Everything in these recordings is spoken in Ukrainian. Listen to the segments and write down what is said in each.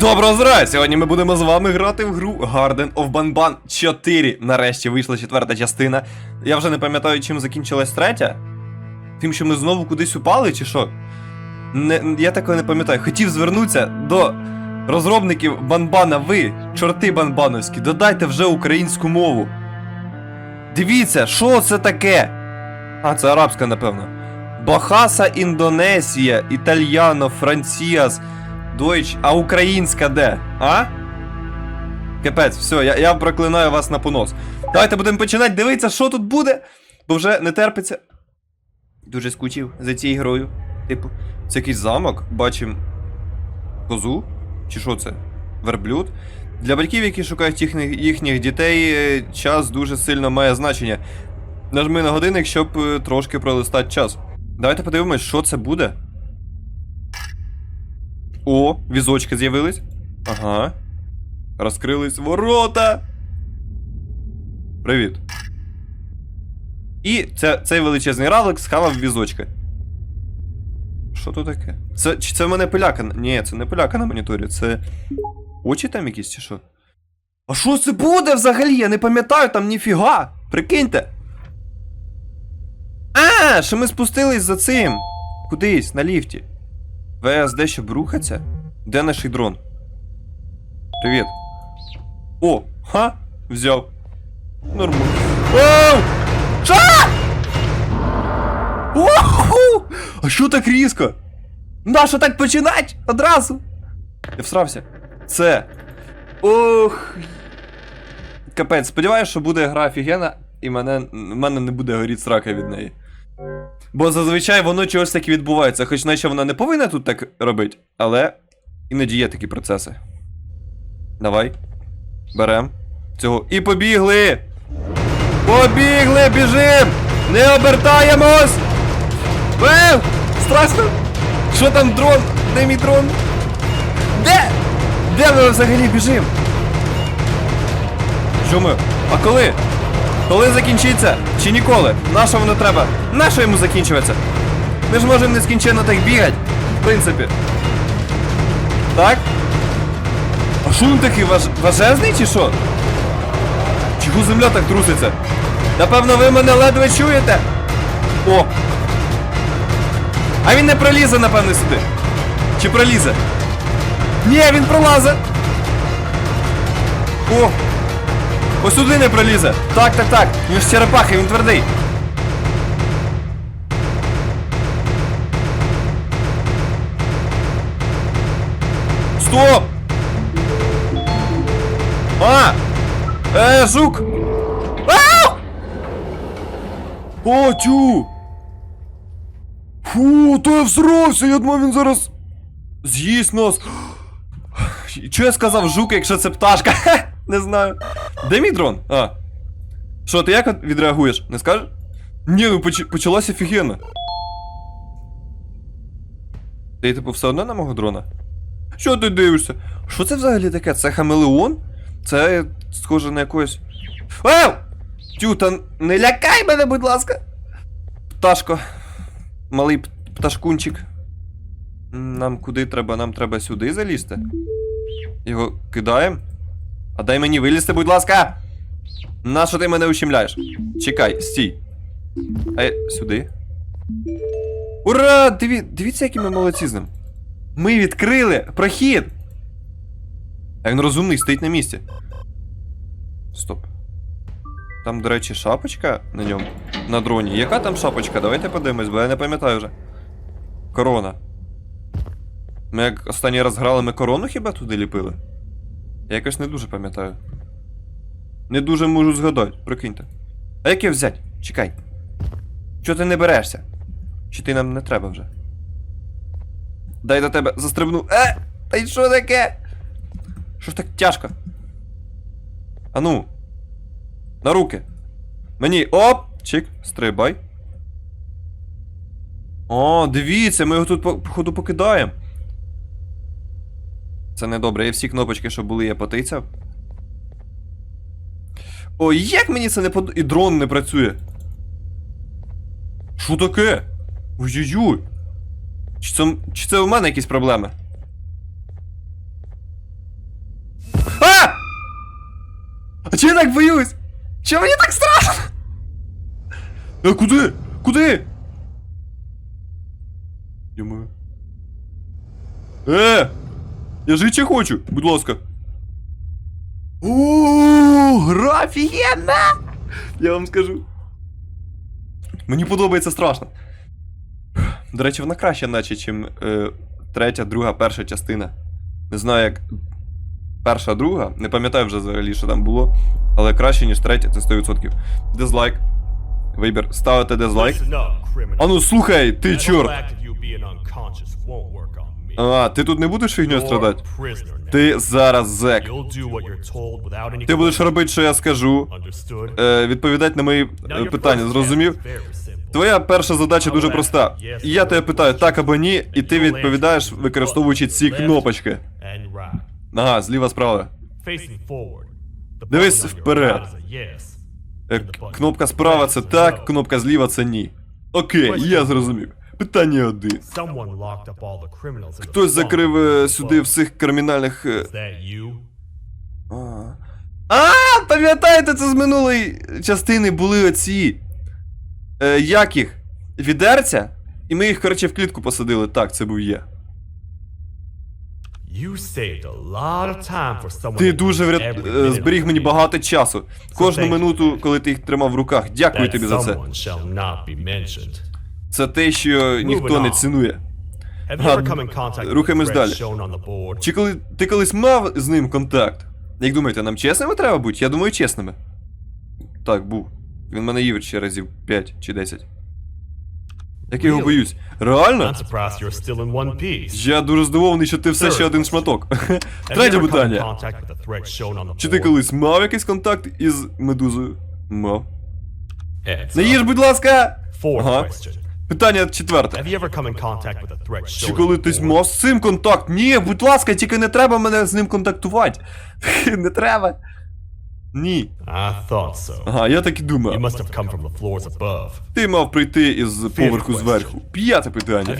Доброго здравия! Сьогодні ми будемо з вами грати в гру Garden of Banban 4. Нарешті вийшла четверта частина. Я вже не пам'ятаю, чим закінчилась третя. Тим, що ми знову кудись упали, чи що? Не, я такого не пам'ятаю. Хотів звернутися до розробників Банбана. Ви, чорти банбановські, додайте вже українську мову. Дивіться, що це таке? А, це арабська, напевно. Бахаса Індонесія, Італьяно, Франціас. Дойч, а українська де? А? Капець, все, я, я проклинаю вас на понос. Давайте будемо починати дивитися, що тут буде, бо вже не терпиться. Дуже скучив за цією грою. Типу, це якийсь замок, бачимо козу? Чи що це? Верблюд? Для батьків, які шукають їхніх, їхніх дітей, е, час дуже сильно має значення. Нажми на годинник, щоб е, трошки пролистати час. Давайте подивимось, що це буде. О, візочки з'явились. Ага. Розкрились ворота. Привіт. І це, цей величезний равлик схавав візочки. Що тут таке? Це, чи це в мене пиляка? Ні, це не пиляка на моніторі, це. Очі там якісь чи що? А що це буде взагалі? Я не пам'ятаю там ніфіга. Прикиньте. А, що ми спустились за цим. Кудись, на ліфті. ВСД, щоб рухатися? Де наш дрон? Привіт. О, ха? Взяв. Нормально. Оу! Що? Оу! А що так різко? Нащо так починать? Одразу? Я всрався. Це. Ох. Капець, сподіваюся, що буде гра офігенна, і мене, мене не буде горіти срака від неї. Бо зазвичай воно чогось таки відбувається, хоч наче вона не повинна тут так робити, але іноді є такі процеси. Давай. Берем. Цього. І побігли! Побігли, біжим! Не обертаємось! Ев! Страшно! Що там дрон? Де мій дрон? Де? Де ми взагалі біжим? Що ми? А коли? Коли закінчиться? Чи ніколи? Нащо воно треба? Нащо йому закінчуватися? Ми ж можемо нескінченно так бігати. В принципі. Так? А що він такий важ... важезний чи що? Чого земля так труситься? Напевно, ви мене ледве чуєте. О! А він не пролізе, напевно, сюди. Чи пролізе? Ні, він пролазить. О! Ось сюди не пролізе. Так, так, так. Він ж черепаха, він твердий. Стоп! А! Е, жук! Ау! О, тю! Фу, то я всрався, я думав, він зараз з'їсть нас. Чого я сказав жук, якщо це пташка? Не знаю. Де мій дрон? А. Що, ти як відреагуєш? Не скажеш? Ні, ну поч... почалося офігенно. Ти, типу, все одно на мого дрона? Що ти дивишся? Що це взагалі таке? Це хамелеон? Це схоже на якогось. Ау! Тю, та не лякай мене, будь ласка! Пташко. Малий пташкунчик. Нам куди треба? Нам треба сюди залізти. Його кидаємо. А дай мені вилізти, будь ласка! Нащо ти мене ущемляєш? Чекай, стій. Е, сюди. Ура! Диві... Дивіться, які ми молодці з ним. Ми відкрили прохід! А він розумний, стоїть на місці. Стоп. Там, до речі, шапочка на ньому. На дроні. Яка там шапочка? Давайте подивимось, бо я не пам'ятаю вже. Корона. Ми як останній раз грали, ми корону хіба туди ліпили? Я якось не дуже пам'ятаю. Не дуже можу згадати, прикиньте. А як його взять? Чекай. Чого ти не берешся? Чи ти нам не треба вже? Дай до тебе застрибну. Е! Та й що таке? Що ж так тяжко? Ану. На руки. Мені. Оп! Чик, стрибай. О, дивіться, ми його тут походу покидаємо. Це не добре. Я всі кнопочки, що були, я потицяв. Ой, як мені це не под... І дрон не працює. Що таке? Ой-ой-ой. Чи це Чи це в мене якісь проблеми? А! А чого я так боюсь? Чого мені так страшно? А куди? Куди? Йому. Е! Я жити хочу, будь ласка. Ууу, гра офігенна! Я вам скажу. Мені подобається страшно. До речі, вона краще, наче, чим е, третя, друга, перша частина. Не знаю, як перша, друга. Не пам'ятаю вже взагалі, що там було. Але краще, ніж третя, це 100%. Дизлайк. Вибір. Ставити дизлайк. А ну слухай, ти чорт! А, ти тут не будеш фігньою страдати? Ти зараз зек. Ти будеш робити, що я скажу. Е, відповідати на мої е, питання, зрозумів? Твоя перша задача дуже проста. Я тебе питаю так або ні, і ти відповідаєш, використовуючи ці кнопочки. Ага, зліва справа. Дивись вперед. Е, Кнопка справа це так, кнопка зліва це ні. Окей, я зрозумів. Питання один. Хтось закрив е, сюди всіх кримінальних. е? А, А, пам'ятаєте, це з минулої частини були оці. Е, як їх? Відерця? І ми їх, коротше, в клітку посадили. Так, це був я. Ти дуже вряд... е, зберіг мені багато часу. Кожну минуту, коли ти їх тримав в руках. Дякую тобі за це. Це те, що ніхто не цінує. Рухаємось далі. Чи коли ти колись мав з ним контакт? Як думаєте, нам чесними треба бути? Я думаю, чесними. Так, був. Він мене їв ще разів 5 чи 10. Як я його боюсь. Реально? Я дуже здивований, що ти все ще один шматок. Третє питання. Чи ти колись мав якийсь контакт із медузою? Мав. Не їж, будь ласка! Ага. Питання четверте. Чи коли the ти board? мав з цим контакт? Ні, будь ласка, тільки не треба мене з ним контактувати. Не треба. Ні. So. Ага, я так і думав. Ти мав прийти із поверху зверху. П'яте питання.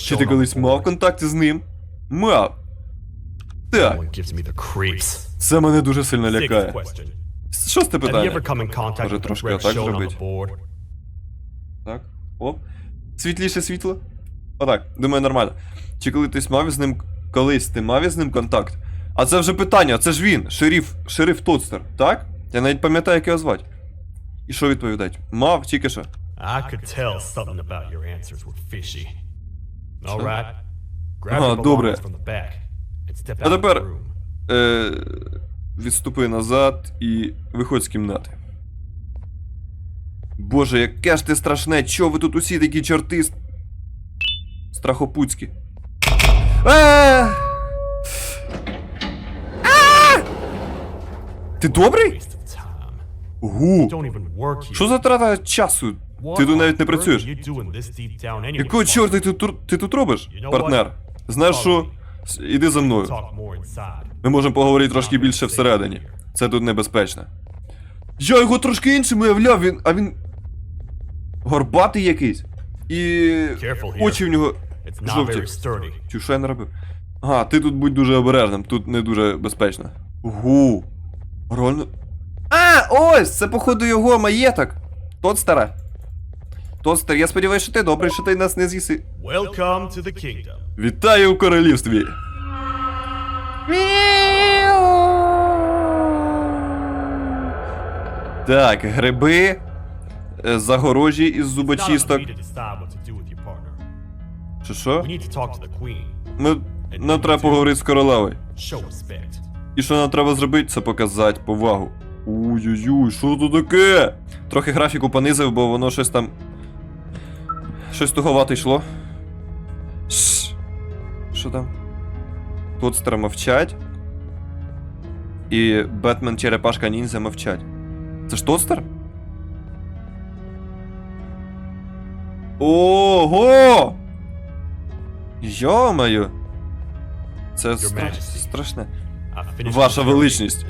Чи ти колись мав контакт із ним? Мав. Так, це мене дуже сильно лякає. Шосте питання. Може, трошки on зробити? Так. Оп. Світліше світло. Отак, думаю, нормально. Чи коли ти мав із ним. Колись ти мав із ним контакт? А це вже питання, це ж він, шериф, шериф Тоцтер, так? Я навіть пам'ятаю, як його звати. І що відповідать? Мав, тільки що. I could tell something about your answers were fishy. All right. Grab Ага, добре. from the back and step А тепер е, відступи назад і виходь з кімнати. Боже, яке ж ти страшне, чо ви тут усі такі чорти страхопуцькі. А! А! Ти добрий? Гу. Що за трата часу? Ти тут навіть не працюєш. Якого чорта ти, тут- ти тут робиш, партнер? Знаєш що? Іди за мною. Ми можемо поговорити трошки більше всередині. Це тут небезпечно. Я його трошки іншим уявляв, він. а він. Горбатий якийсь. І. Очі в нього. Жовті. Чи що я не робив? Ага, ти тут будь дуже обережним, тут не дуже безпечно. Гу. Реально. А, ось! Це походу його маєток. Тот стара. Тот стар, я сподіваюся, що ти добрий, що ти нас не з'їси. Welcome to the kingdom. Вітаю у королівстві. Так, гриби, загорожі із зубочисток. Чи що? Ми, нам треба поговорити з королевою. І що нам треба зробити, це показати повагу. Ой-ой-ой, що тут таке? Трохи графіку понизив, бо воно щось там. Щось туговато йшло. Що там? Тут мовчать. І Бетмен Черепашка Ніндзя мовчать. Це ж Тостер? Ого! Йо-моє! Це стра- страшне. Ваша величність.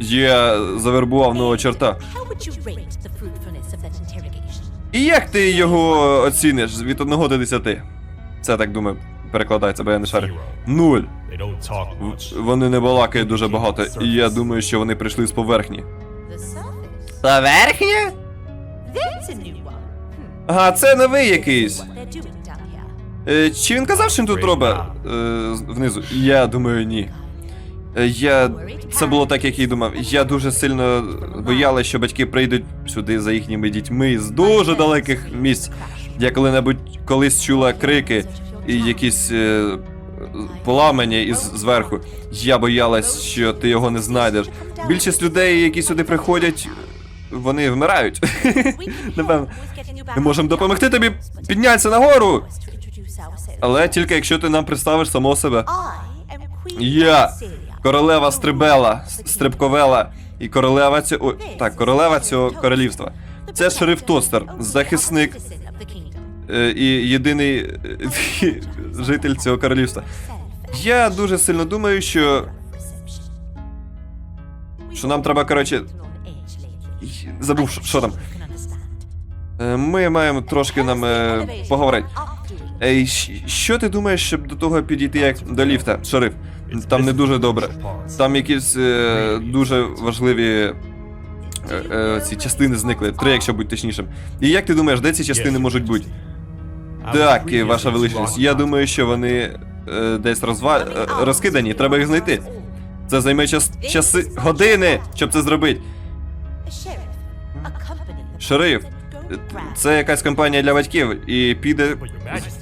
Я завербував нового чорта. І як ти його оціниш від 1 до 10? Це так думаю. перекладається, бо я не шарю. Нуль. Вони не балакають дуже багато, і я думаю, що вони прийшли з поверхні. Поверхня? Ага, це новий якийсь. Е, чи він казав, що він тут робить е, внизу? Я думаю, ні. Е, Я. Це було так, як й думав. Я дуже сильно боялась, що батьки прийдуть сюди за їхніми дітьми з дуже далеких місць. Я коли-небудь колись чула крики і якісь е, поламання із зверху. Я боялась, що ти його не знайдеш. Більшість людей, які сюди приходять, вони вмирають. Напевно. Ми можемо допомогти тобі піднятися нагору. Але тільки якщо ти нам представиш самого себе. Я королева Стрибела, Стрибковела і королева цього. Так, королева цього королівства. Це шериф Тостер, захисник е, і єдиний е, житель цього королівства. Я дуже сильно думаю, що. Що нам треба, коротше. Забув, що- там. Е, Ми маємо трошки нам е, поговорити. Ей, що ти думаєш, щоб до того підійти як до ліфта, шериф? Там не дуже добре. Там якісь е, дуже важливі е, е, ці частини зникли. Три, якщо бути точнішим. І як ти думаєш, де ці частини можуть бути? Так, і ваша величність. Я думаю, що вони е, десь розва... е, розкидані, треба їх знайти. Це займе час... часи години, щоб це зробити. Шериф, е, це якась компанія для батьків і піде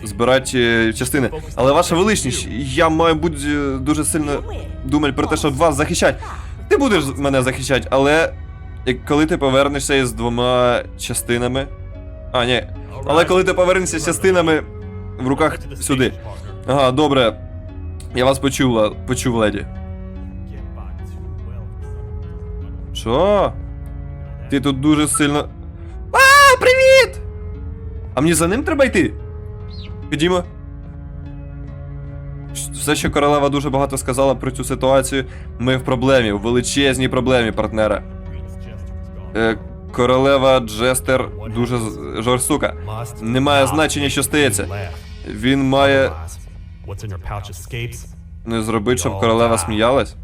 збирати е, частини. Але ваша величність, я маю бути е, дуже сильно думати про те, щоб вас захищати. Ти будеш мене захищати, але коли ти повернешся із двома частинами. А, ні. Але коли ти повернешся з частинами в руках сюди. Ага, добре. Я вас почула, почув, леді. Що? Ти тут дуже сильно. А, мені за ним треба йти? Ходімо. Все, що королева дуже багато сказала про цю ситуацію, ми в проблемі, в величезній проблемі, партнера. Е, королева Джестер дуже жорстока. Немає значення, що стається. Він має не зробити, щоб королева сміялась.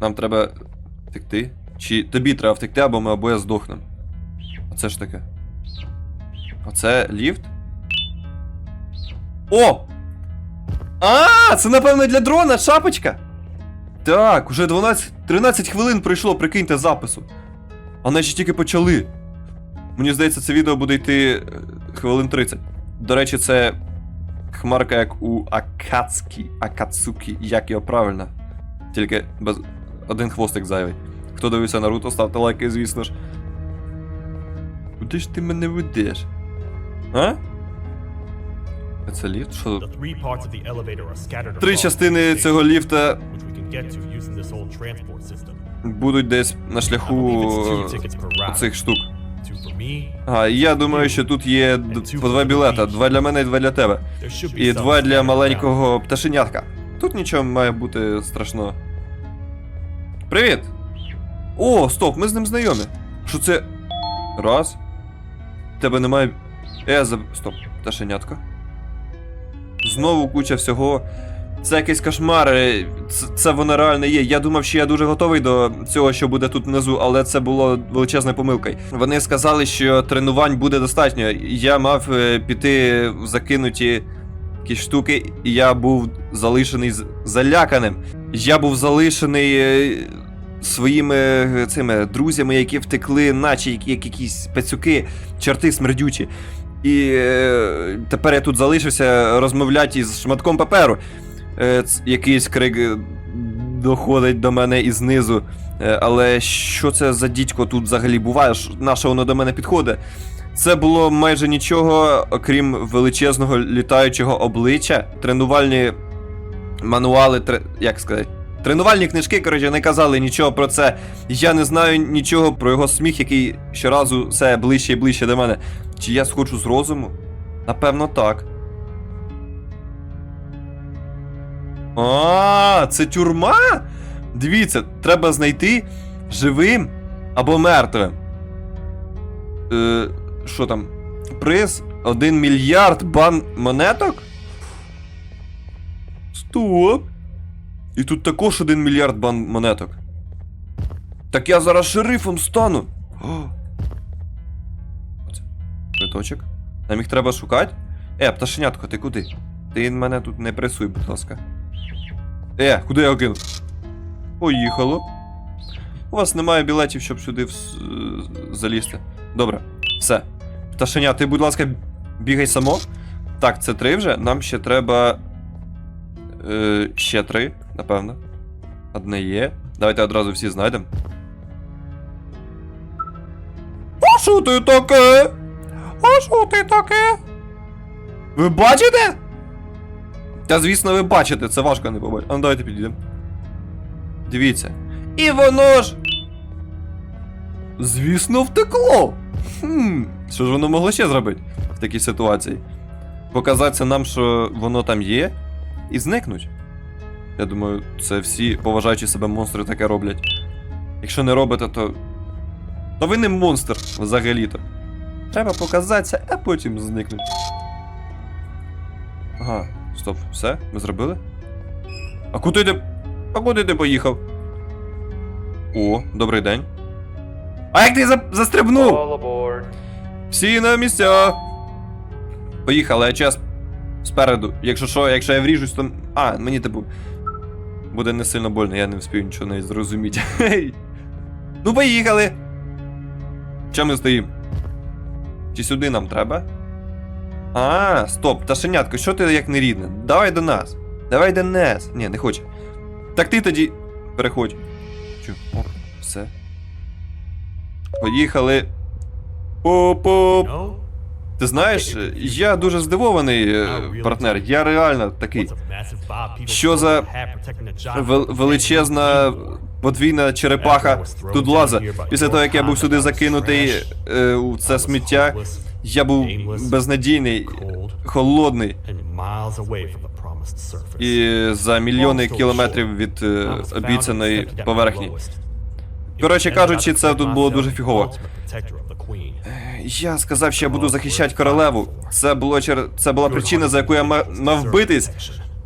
Нам треба втекти. Чи тобі треба втекти, або ми обоє здохнемо. Оце ж таке. Оце ліфт? О! А, це напевно для дрона шапочка. Так, уже 12, 13 хвилин пройшло, прикиньте запису. А наші тільки почали. Мені здається, це відео буде йти е, хвилин 30. До речі, це хмарка як у Акацкі, Акацукі, як його правильно. Тільки без один хвостик зайвий. Хто дивився Наруто, ставте лайки, звісно ж. Куди ж ти мене ведеш? А? Це ліфт? Що? Три частини цього ліфта будуть десь на шляху цих штук. А, я думаю, що тут є по два білета. Два для мене і два для тебе. І два для маленького пташенятка. Тут нічого має бути страшного. Привіт! О, стоп, ми з ним знайомі. Що це. Раз. Тебе немає. Е, за. Стоп, пташенятка. Знову куча всього. Це якийсь кошмар. Це, це воно реально є. Я думав, що я дуже готовий до цього, що буде тут внизу, але це було величезною помилкою. Вони сказали, що тренувань буде достатньо. Я мав е, піти в закинуті якісь штуки, і я був залишений заляканим. Я був залишений е, своїми е, цими друзями, які втекли, наче як якісь пацюки, чорти смердючі. І е, тепер я тут залишився розмовляти із шматком паперу. Е, якийсь крик е, доходить до мене і знизу. Е, але що це за дідько тут взагалі буває? Ш- На що воно до мене підходить? Це було майже нічого, окрім величезного літаючого обличчя, тренувальні мануали, тре... як сказати. Тренувальні книжки, коротше, не казали нічого про це. Я не знаю нічого про його сміх, який щоразу все ближче і ближче до мене. Чи я сходжу з розуму? Напевно, так. А, це тюрма? Дивіться, треба знайти живим або мертвим. Е, що там? Приз 1 мільярд бан монеток? Стоп. І тут також один мільярд бан монеток. Так я зараз шерифом стану. О. Квиточок. Нам їх треба шукати. Е, пташенятко, ти куди? Ти мене тут не пресуй, будь ласка. Е, куди я кинув? Поїхало. У вас немає білетів, щоб сюди вс- е, залізти. Добре, все. Пташеня, ти, будь ласка, бігай само. Так, це три вже. Нам ще треба. Е, ще три, напевно. Одне є. Давайте одразу всі знайдемо. А що ти таке? Що таке? Ви бачите? Та звісно, ви бачите, це важко не побачити. А ну давайте підійдемо. Дивіться. І воно ж. Звісно, втекло. Хм, що ж воно могло ще зробити в такій ситуації? Показатися нам, що воно там є, і зникнуть. Я думаю, це всі поважаючи себе монстри таке роблять. Якщо не робите, то. То ви не монстр взагалі-то. Треба показатися, а потім зникнуть. Ага, стоп, все? Ми зробили? А куди ти. А куди ти поїхав? О, добрий день. А як ти за... застрибнув? Всі на місця. Поїхали, а час спереду. Якщо що, якщо я вріжусь, то. А, мені типу. Буде не сильно больно, я не встиг нічого не зрозуміти. Ну, поїхали. Чому ми стоїмо? Чи сюди нам треба? А, стоп, пташенятко, що ти як не рідне? Давай до нас. Давай до нас. Ні, не хоче. Так ти тоді. Переходь. Чу, оп, все. Поїхали. Поп-поп. Ти знаєш, я дуже здивований, е, партнер. Я реально такий. Що за величезна подвійна черепаха тут лаза. Після того, як я був сюди закинутий е, у це сміття, я був безнадійний, холодний. І за мільйони кілометрів від е, обіцяної поверхні. Коротше кажучи, це тут було дуже фігово. Я сказав, що я буду захищати королеву. Це було чер... це була причина, за яку я ма- мав битись.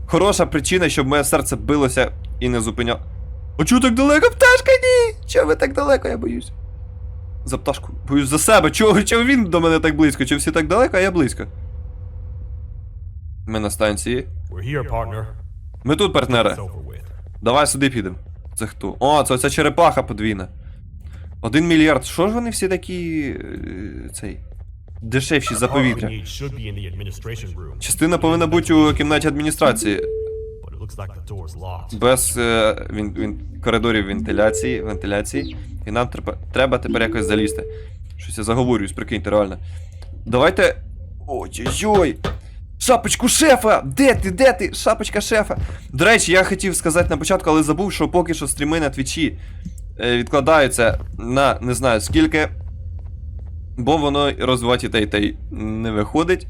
Хороша причина, щоб моє серце билося і не зупиняло. А чого так далеко? Пташка ні! Чого ви так далеко, я боюсь? За пташку. Боюсь за себе. Чого, чого він до мене так близько? Чи всі так далеко, а я близько? Ми на станції. Ми тут, with. Давай сюди підемо. Це хто? О, це оця черепаха подвійна. Один мільярд. Що ж вони всі такі. е, цей. Дешевші за повітря? Частина повинна бути у кімнаті адміністрації. Без е, він, він, коридорів вентиляції, вентиляції. І нам треба, треба тепер якось залізти. Щось я заговорююсь, прикиньте, реально. Давайте. Ой-ой-ой! Шапочку шефа! Де ти? Де ти? Шапочка шефа. До речі, я хотів сказати на початку, але забув, що поки що стріми на твічі е, відкладаються на не знаю скільки. Бо воно розвивати те, і те не виходить.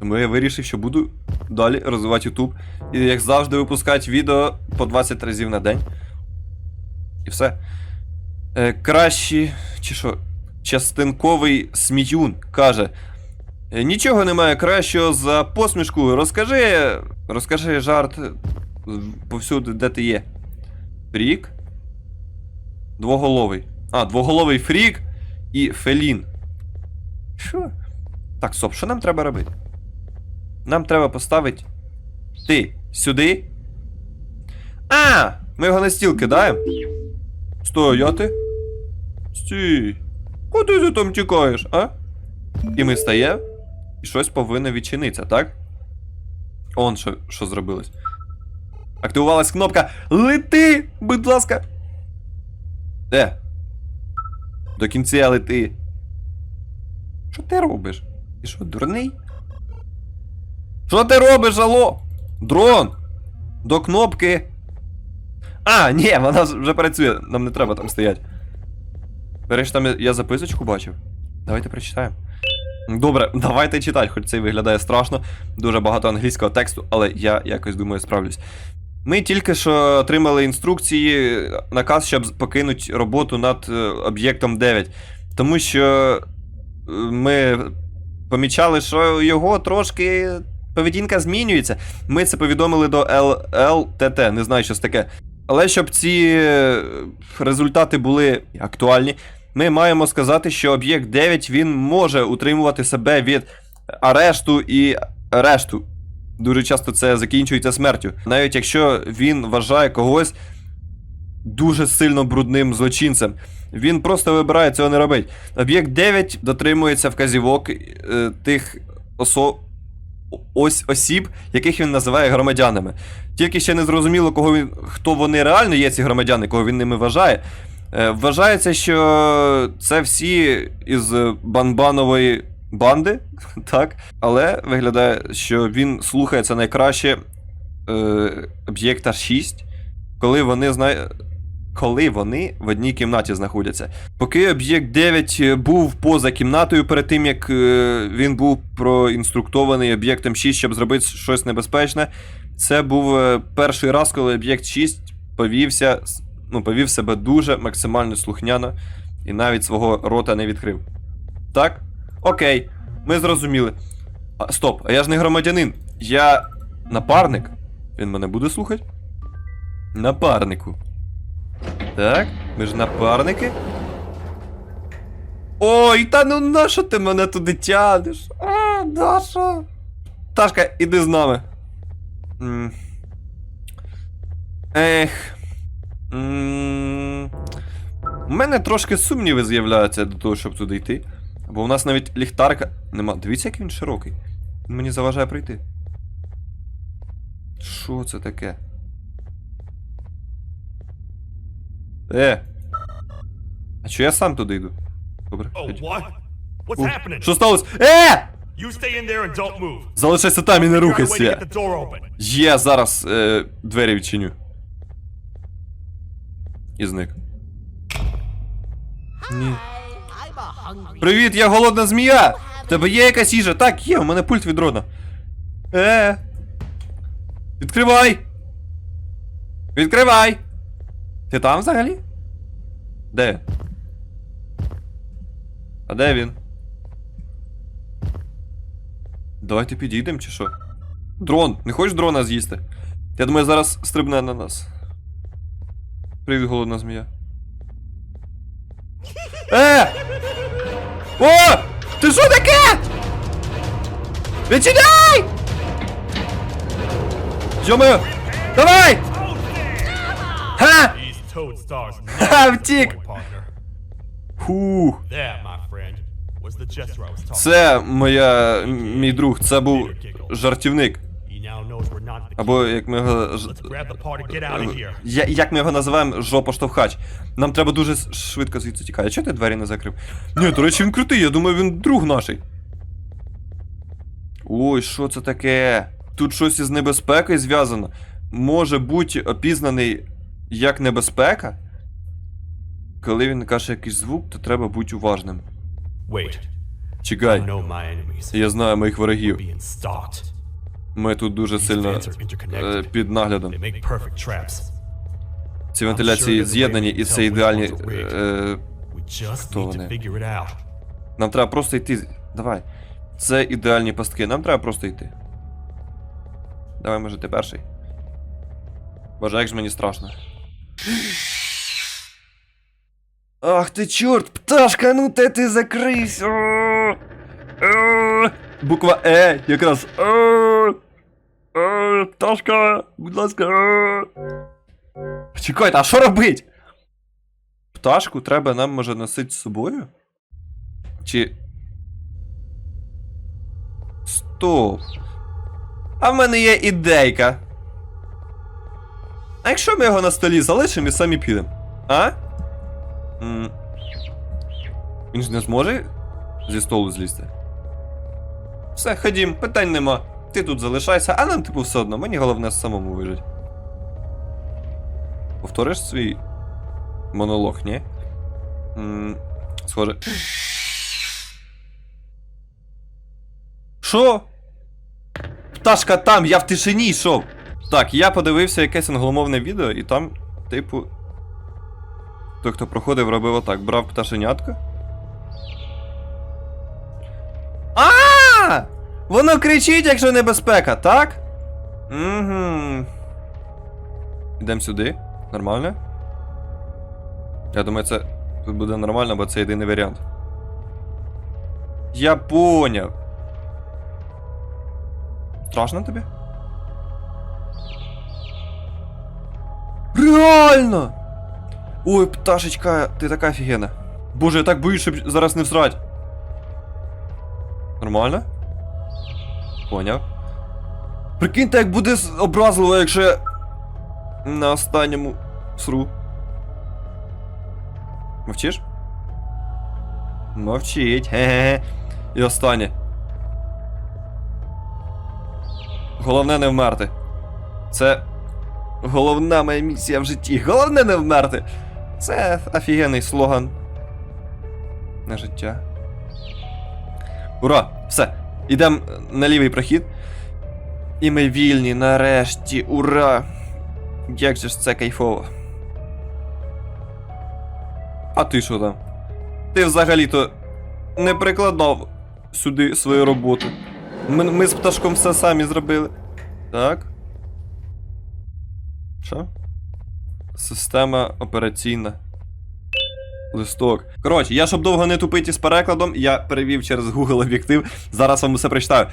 Тому я вирішив, що буду далі розвивати YouTube. І як завжди випускати відео по 20 разів на день. І все. Е, кращі, чи що, частинковий сміюн каже. «Е, Нічого немає кращого за посмішку. Розкажи. Розкажи жарт е, повсюди, де ти є. Фрік. Двоголовий. А, двоголовий фрік і Фелін. Що? Так, стоп, що нам треба робити? Нам треба поставити. Ти сюди. А! Ми його на стіл кидаємо. Стояти. Стій. Куди ти там тікаєш, а? І ми стаємо. І щось повинно відчинитися, так? Он що, що зробилось. Активувалась кнопка Лети! Будь ласка. Де? До кінця лети. Що ти робиш? Ти що, дурний? Що ти робиш, алло? Дрон! До кнопки. А, ні, вона вже працює, нам не треба там стояти. Береш там я записочку бачив. Давайте прочитаємо. Добре, давайте читати, хоч це і виглядає страшно. Дуже багато англійського тексту, але я якось думаю справлюсь. Ми тільки що отримали інструкції, наказ, щоб покинути роботу над е, об'єктом 9. Тому що е, ми помічали, що його трошки поведінка змінюється. Ми це повідомили до ЛЛТТ, не знаю, що це таке. Але щоб ці е, результати були актуальні, ми маємо сказати, що об'єкт 9 він може утримувати себе від арешту і решту. Дуже часто це закінчується смертю. Навіть якщо він вважає когось дуже сильно брудним злочинцем. Він просто вибирає цього не робити. Об'єкт 9 дотримується вказівок е, тих осо... ось осіб, яких він називає громадянами. Тільки ще не зрозуміло, кого він, хто вони реально є, ці громадяни, кого він ними вважає. Е, вважається, що це всі із банбанової банди, так? Але виглядає, що він слухається найкраще е, об'єкта 6, коли вони зна... коли вони в одній кімнаті знаходяться. Поки об'єкт 9 був поза кімнатою перед тим, як е, він був проінструктований об'єктом 6, щоб зробити щось небезпечне. Це був е, перший раз, коли об'єкт 6 повівся, ну, повів себе дуже максимально слухняно і навіть свого рота не відкрив. Так? Окей, ми зрозуміли. А, стоп, а я ж не громадянин. Я напарник. Він мене буде слухати? Напарнику. Так, ми ж напарники. Ой, та ну нащо ти мене туди тянеш? А, Даша. Ташка, іди з нами. Ех. У мене трошки сумніви з'являються до того, щоб туди йти. Бо у нас навіть ліхтарка нема. Дивіться, як він широкий. Він мені заважає прийти. Що це таке? Е. А що я сам туди йду? Добре. Oh, О? Що сталося? Е! Залишайся там і не рухайся. Є, зараз е, двері відчиню. І зник. Ні. Привіт, я голодна змія! В тебе є якась їжа? Так, є, у мене пульт від дрона. Е. Відкривай! Відкривай! Ти там взагалі? Де? А де він? Давайте підійдемо чи що? Дрон, не хочеш дрона з'їсти? Я думаю, зараз стрибне на нас. Привіт, голодна змія. Е! О! Ти що таке? Відчиняй! Йо-моє! Давай! Ха! Stars втік! Фух. Це моя мій друг, це був жартівник. Або як ми його. here. Я, як ми його називаємо жопоштовхач. Нам треба дуже швидко звідси тікати. А чого ти двері не закрив? Ні, до речі, він крутий, я думаю, він друг наший. Ой, що це таке? Тут щось із небезпекою зв'язано. Може бути опізнаний як небезпека? Коли він каже якийсь звук, то треба бути уважним. Wait, Чекай, я знаю моїх ворогів. Ми тут дуже сильно е, під наглядом. Ці вентиляції з'єднані, і це ідеальні. е, Хто вони? Нам треба просто йти. Давай. Це ідеальні пастки. Нам треба просто йти. Давай, може, ти перший. Боже, як ж мені страшно. Ах ти чорт, пташка, ну те ти закрився. Буква Е, якраз. Е, е, Пташка, будь ласка. е. Чекайте, а що робить? Пташку треба нам може носити з собою? Чи. Стоп. А в мене є ідейка. А якщо ми його на столі залишимо і самі підемо? А? М. Він ж не зможе зі столу злізти. Все, ходім, питань нема. Ти тут залишайся, а нам типу все одно, мені головне самому вижити. Повториш свій монолог, ні? Схоже. Що? Пташка там, я в тишині йшов. Так, я подивився якесь англомовне відео, і там, типу. Той, хто проходив, робив отак. Брав пташенятко. А! Воно кричить, якщо небезпека, так? Угу. Йдемо сюди. Нормально? Я думаю, це тут буде нормально, бо це єдиний варіант. Я поняв. Страшно тобі? Реально! Ой, пташечка, ти така офігенна. Боже, я так боюсь, щоб зараз не всрать. Нормально? Поняв. Прикиньте, як буде образливо, якщо я на останньому сру. Мовчиш? Мовчить. Ге-ге-ге. І останнє. Головне не вмерти. Це головна моя місія в житті. Головне не вмерти. Це офігенний слоган. На життя. Ура! Все. Ідемо на лівий прохід. І ми вільні, нарешті, ура! Як же ж це кайфово. А ти що там? Ти взагалі-то не прикладав сюди свою роботу. Ми, ми з пташком все самі зробили. Так. Що? Система операційна. Листок. Коротше, я щоб довго не тупити з перекладом, я перевів через Google об'єктив. Зараз вам усе прочитаю.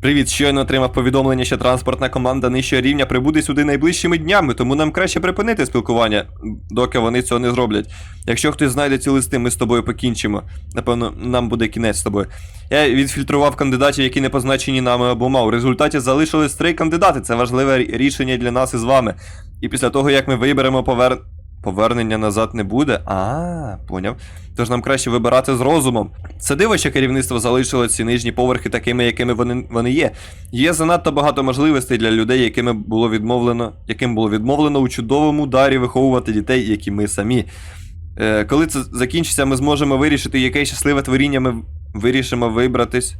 Привіт, щойно отримав повідомлення, що транспортна команда нижчого рівня прибуде сюди найближчими днями, тому нам краще припинити спілкування, доки вони цього не зроблять. Якщо хтось знайде ці листи, ми з тобою покінчимо. Напевно, нам буде кінець з тобою. Я відфільтрував кандидатів, які не позначені нами обома. У результаті залишились три кандидати. Це важливе рішення для нас із вами. І після того, як ми виберемо повер... Повернення назад не буде. А, поняв. Тож нам краще вибирати з розумом. Це диво, що керівництво залишило ці нижні поверхи такими, якими вони, вони є. Є занадто багато можливостей для людей, якими було відмовлено, яким було відмовлено у чудовому дарі виховувати дітей, як і ми самі. Е, коли це закінчиться, ми зможемо вирішити, яке щасливе творіння ми вирішимо вибратись.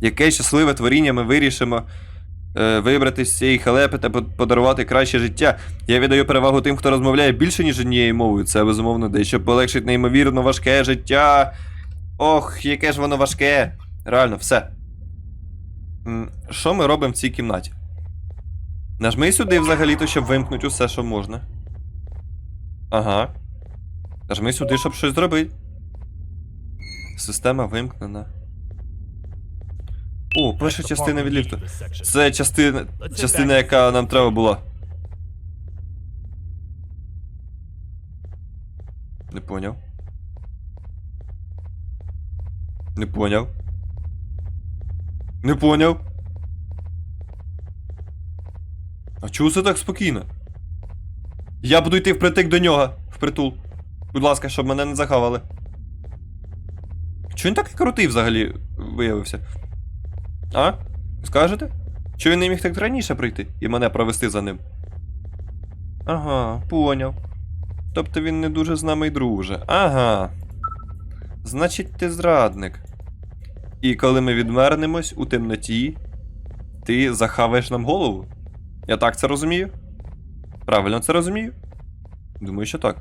Яке щасливе творіння ми вирішимо е, вибрати з цієї халепи та подарувати краще життя. Я віддаю перевагу тим, хто розмовляє більше, ніж однією мовою. Це безумовно дещо полегшить неймовірно важке життя. Ох, яке ж воно важке. Реально, все. Що ми робимо в цій кімнаті? Нажми сюди взагалі-то, щоб вимкнути усе, що можна. Ага. Нажми сюди, щоб щось зробити. Система вимкнена. О, перша частина від ліфту. Це частина, частина, яка нам треба була. Не поняв. Не поняв. Не поняв. А чого це так спокійно? Я буду йти впритик до нього, впритул. Будь ласка, щоб мене не захавали. Чого він такий крутий взагалі виявився? А? Скажете? Що він не міг так раніше прийти і мене провести за ним? Ага, поняв. Тобто він не дуже з нами й друже. Ага. Значить, ти зрадник. І коли ми відмернемось у темноті, ти захаваєш нам голову? Я так це розумію? Правильно це розумію? Думаю, що так.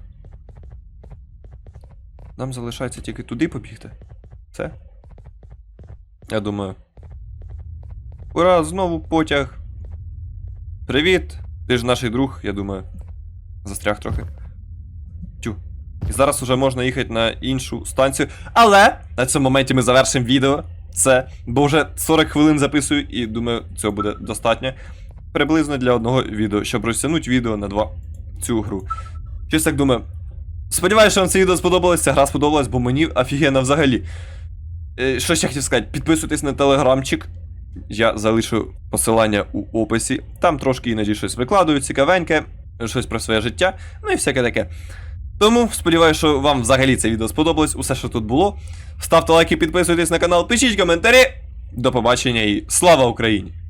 Нам залишається тільки туди побігти. Це? Я думаю. Ура, знову потяг. Привіт! Ти ж наш друг, я думаю. Застряг трохи. Тю. І зараз уже можна їхати на іншу станцію. Але на цьому моменті ми завершимо відео. Це, бо вже 40 хвилин записую, і думаю, цього буде достатньо. Приблизно для одного відео, щоб розтягнути відео на два цю гру. Щось так думаю. Сподіваюся, що вам це відео сподобалось, ця гра сподобалась, бо мені офігенно взагалі. Е, Що ще хотів сказати? Підписуйтесь на телеграмчик. Я залишу посилання у описі. Там трошки іноді щось викладую, цікавеньке, щось про своє життя, ну і всяке таке. Тому сподіваюся, що вам взагалі це відео сподобалось, усе, що тут було. Ставте лайки, підписуйтесь на канал, пишіть коментарі. До побачення і слава Україні!